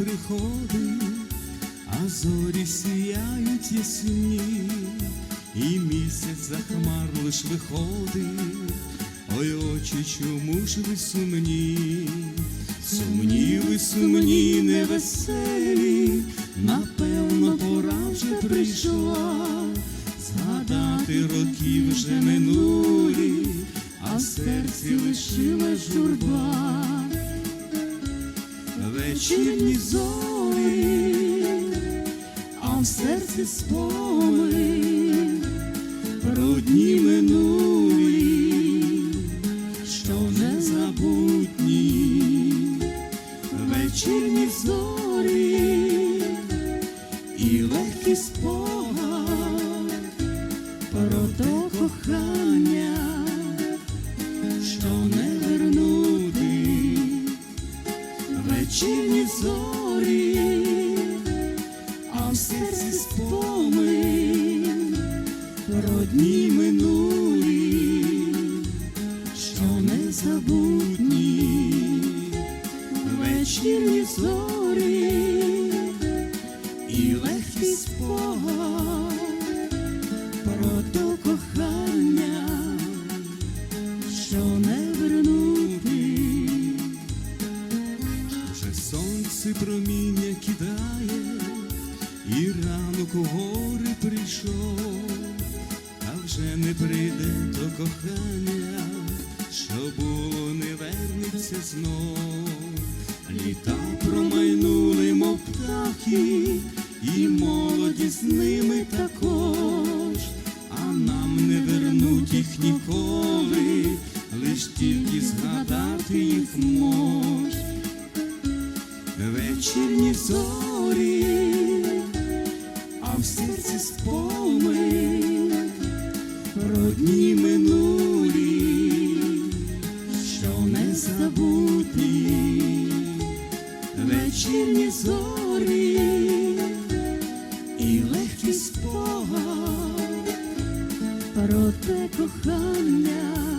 Приходить, а зорі сіяють ясні, і місяць за хмар лиш виходить, ой очі, чому ж ви сумні, сумні ви сумні, невеселі, напевно, пора вже прийшла, згадати роки вже минулі, а серці лишила журба вечірні зорі, а в серці спомин про дні минулі, що незабутні, вечірні зорі і легкий спогад про то кохання, що не вечірні зорі, а в серці спомин про дні минулі, що незабутні, вечірні зорі сонце проміння кидає, і ранок у гори прийшов, а вже не прийде то кохання, що було, не вернеться знов. Літа промайнули, мов птахи, і молодість з ними також, а нам не вернуть їх ніколи, лиш тільки згадати їх мож вечірні зорі, а в серці спомин родні минулі, що не забути, вечірні зорі і легкий спогад про те кохання.